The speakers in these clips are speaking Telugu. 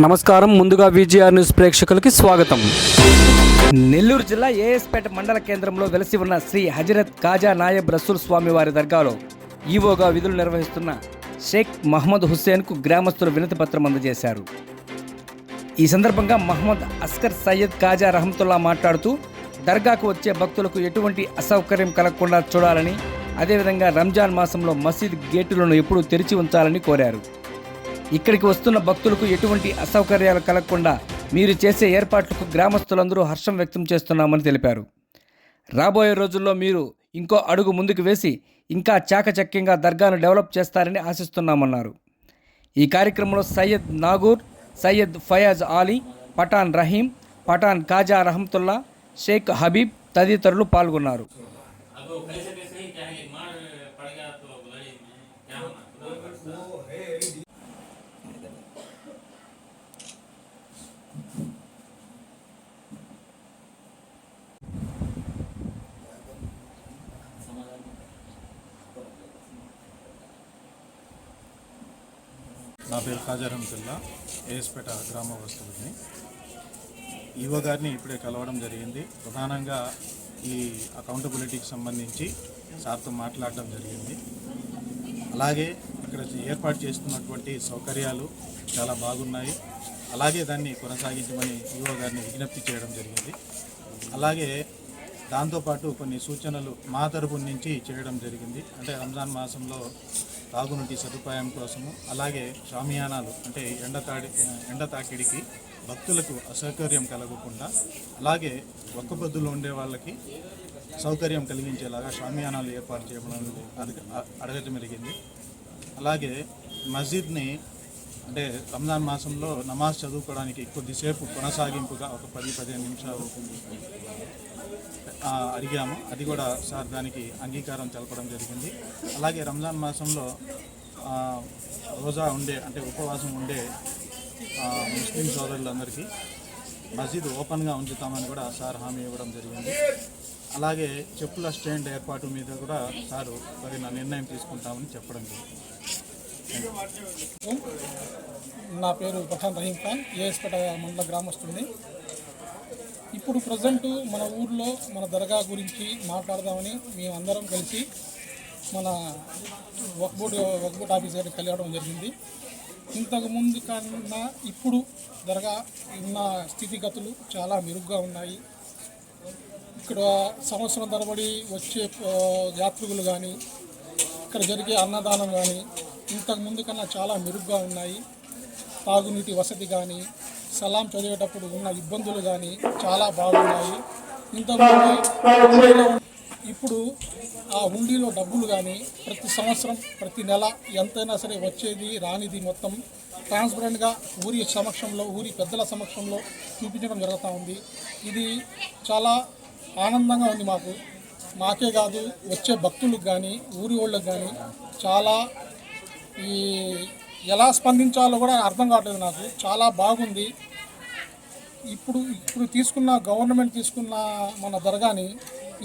నమస్కారం. ముందుగా విజిఆర్ న్యూస్ ప్రేక్షకులకి స్వాగతం. నెల్లూరు జిల్లా ఏఎస్పేట మండల కేంద్రంలో వెలసి ఉన్న శ్రీ హజరత్ కాజా నాయబ్ రసూల్ స్వామి వారి దర్గాలో ఈవోగా విధులు నిర్వహిస్తున్న షేక్ మహమ్మద్ హుస్సేన్కు గ్రామస్తులు వినతి పత్రం అందజేశారు. ఈ సందర్భంగా మహమ్మద్ అస్కర్ సయ్యద్ కాజా రహమతుల్లా మాట్లాడుతూ దర్గాకు వచ్చే భక్తులకు ఎటువంటి అసౌకర్యం కలగకుండా చూడాలని అదేవిధంగా రంజాన్ మాసంలో మసీద్ గేటులను ఎప్పుడూ తెరిచి ఉంచాలని కోరారు. ఇక్కడికి వస్తున్న భక్తులకు ఎటువంటి అసౌకర్యాలు కలగకుండా మీరు చేసే ఏర్పాట్లకు గ్రామస్తులందరూ హర్షం వ్యక్తం చేస్తున్నామని తెలిపారు. రాబోయే రోజుల్లో మీరు ఇంకో అడుగు ముందుకు వేసి ఇంకా చాకచక్యంగా దర్గాను డెవలప్ చేస్తారని ఆశిస్తున్నామన్నారు. ఈ కార్యక్రమంలో సయ్యద్ నాగూర్ సయ్యద్ ఫయాజ్ ఆలీ పఠాన్ రహీం పఠాన్ కాజా రహమతుల్లా షేక్ హబీబ్ తదితరులు పాల్గొన్నారు. నా పేరు కాజారం జిల్లా ఏఎస్పేట గ్రామ వస్తువుని ఈవో గారిని ఇప్పుడే కలవడం జరిగింది. ప్రధానంగా ఈ అకౌంటబిలిటీకి సంబంధించి సార్తో మాట్లాడడం జరిగింది. అలాగే ఇక్కడ ఏర్పాటు చేస్తున్నటువంటి సౌకర్యాలు చాలా బాగున్నాయి. అలాగే దాన్ని కొనసాగించమని ఈవో గారిని విజ్ఞప్తి చేయడం జరిగింది. అలాగే దాంతోపాటు కొన్ని సూచనలు మా తరపు నుంచి చేయడం జరిగింది. అంటే రంజాన్ మాసంలో తాగునీటి సదుపాయం కోసము అలాగే షామియానాలు అంటే ఎండ తాడి ఎండ తాకిడికి భక్తులకు అసౌకర్యం కలగకుండా అలాగే ఒక్క పొద్దులో ఉండే వాళ్ళకి సౌకర్యం కలిగించేలాగా షామియానాలు ఏర్పాటు చేయడం అడగటం జరిగింది. అలాగే మస్జిద్ని అంటే రంజాన్ మాసంలో నమాజ్ చదువుకోవడానికి కొద్దిసేపు కొనసాగింపుగా ఒక పది పదిహేను నిమిషాలు అడిగాము. అది కూడా సార్ దానికి అంగీకారం తెలపడం జరిగింది. అలాగే రంజాన్ మాసంలో రోజా ఉండే అంటే ఉపవాసం ఉండే ముస్లిం సోదరులందరికీ మసీద్ ఓపెన్గా ఉంచుతామని కూడా సార్ హామీ ఇవ్వడం జరిగింది. అలాగే చెప్పుల స్టాండ్ ఏర్పాటు మీద కూడా సారు తగిన నిర్ణయం తీసుకుంటామని చెప్పడం జరిగింది. నా పేరు పఠాన్ రహీం ఖాన్ ఏఎస్పేట మండల గ్రామస్తుడిని. ఇప్పుడు ప్రజెంట్ మన ఊర్లో మన దర్గా గురించి మాట్లాడదామని మేము అందరం కలిసి మన వక్ వక్బోర్డ్ ఆఫీస్ గారికి కలవడం జరిగింది. ఇంతకు ముందు కన్నా ఇప్పుడు దర్గా ఉన్న స్థితిగతులు చాలా మెరుగ్గా ఉన్నాయి. ఇక్కడ సంవత్సరం తరబడి వచ్చే యాత్రికులు కానీ ఇక్కడ జరిగే అన్నదానం కానీ ఇంతకు ముందు కన్నా చాలా మెరుగ్గా ఉన్నాయి. తాగునీటి వసతి కానీ సలాం చదివేటప్పుడు ఉన్న ఇబ్బందులు కానీ చాలా బాగున్నాయి. ఇంతకుముందు ఇప్పుడు ఆ హుండీలో డబ్బులు కానీ ప్రతి సంవత్సరం ప్రతి నెల ఎంతైనా సరే వచ్చేది రానిది మొత్తం ట్రాన్స్పరెంట్గా ఊరి సమక్షంలో ఊరి పెద్దల సమక్షంలో చూపించడం జరుగుతూ ఉంది. ఇది చాలా ఆనందంగా ఉంది మాకు. మాకే కాదు వచ్చే భక్తులకు కానీ ఊరి వాళ్ళకి కానీ చాలా ఈ ఎలా స్పందించాలో కూడా అర్థం కావట్లేదు నాకు. చాలా బాగుంది. ఇప్పుడు ఇప్పుడు తీసుకున్న గవర్నమెంట్ తీసుకున్న మన దర్గాని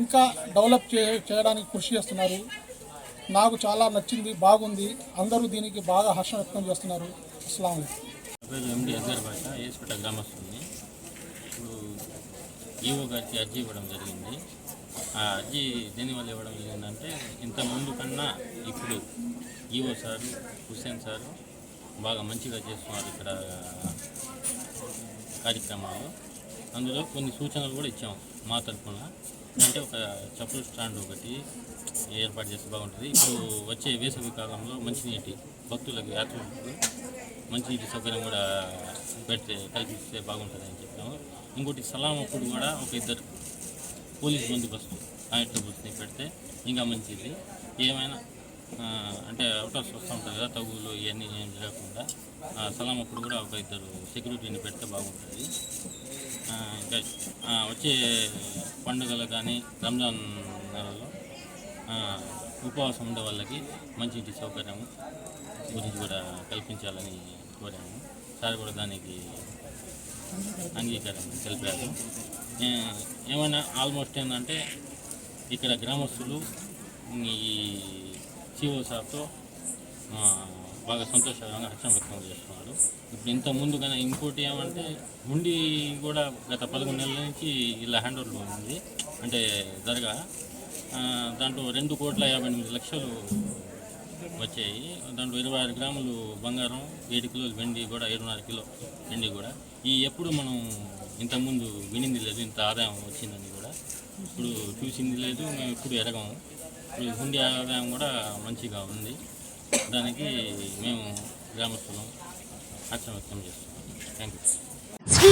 ఇంకా డెవలప్ చే చేయడానికి కృషి చేస్తున్నారు. నాకు చాలా నచ్చింది బాగుంది. అందరూ దీనికి బాగా హర్షం వ్యక్తం చేస్తున్నారు. అస్సలం ఎండి అజర్ భాష ఏసుపేట గ్రామస్తుంది ఇప్పుడు ఈవో గారికి అర్జీ ఇవ్వడం జరిగింది. అర్జీ దేనివల్ల ఇవ్వడం ఏంటంటే ఇంత ముందు కన్నా ఇప్పుడు ఈవో సారు హుస్సేన్ సారు బాగా మంచిగా చేస్తున్నారు ఇక్కడ కార్యక్రమాలు. అందులో కొన్ని సూచనలు కూడా ఇచ్చాము మా తరఫున. అంటే ఒక చప్పుల స్టాండ్ ఒకటి ఏర్పాటు చేస్తే బాగుంటుంది. ఇప్పుడు వచ్చే వేసవి కాలంలో మంచినీటి భక్తులకు యాత్రికులకు మంచినీటి సౌకర్యం కూడా పెడితే కల్పిస్తే బాగుంటుంది అని చెప్పాము. ఇంకోటి సలాం అప్పుడు కూడా ఒక ఇద్దరు పోలీస్ బందోబస్తు కానిస్టేబుల్స్ని పెడితే ఇంకా మంచిది. ఏమైనా అంటే అవుటర్స్ వస్తూ ఉంటుంది కదా తగులు ఇవన్నీ ఏం లేకుండా. సలాం అప్పుడు కూడా ఒక ఇద్దరు సెక్యూరిటీని పెడితే బాగుంటుంది. ఇంకా వచ్చే పండుగలు కానీ రంజాన్ నెలలో ఉపవాసం ఉండే వాళ్ళకి మంచి సౌకర్యం గురించి కూడా కల్పించాలని కోరాము. సార్ కూడా దానికి అంగీకారం తెలిపారు ఏమైనా ఆల్మోస్ట్ ఏంటంటే ఇక్కడ గ్రామస్తులు ఈ సిఓ సార్తో బాగా సంతోషకరంగా హర్షం వ్యక్తం చేస్తున్నారు. ఇప్పుడు ఇంత ముందుగా ఇంకోటి ఏమంటే ఉండి కూడా గత పదకొండు నెలల నుంచి ఇలా హ్యాండ్ ఓవర్లో ఉంది. అంటే దర్గా దాంట్లో రెండు కోట్ల యాభై ఎనిమిది లక్షలు వచ్చాయి. దాంట్లో ఇరవై ఆరు గ్రాములు బంగారం ఏడు కిలోలు వెండి కూడా ఏడున్నర కిలో వెండి కూడా. ఈ ఎప్పుడు మనం ఇంతకుముందు వినింది లేదు ఇంత ఆదాయం వచ్చిందని కూడా. ఇప్పుడు చూసింది లేదు మేము ఎప్పుడు ఎరగము ఇప్పుడు హుండీ ఆదాయం కూడా మంచిగా ఉంది. దానికి మేము గ్రామస్తులం హర్షం వ్యక్తం చేస్తున్నాం. Thank you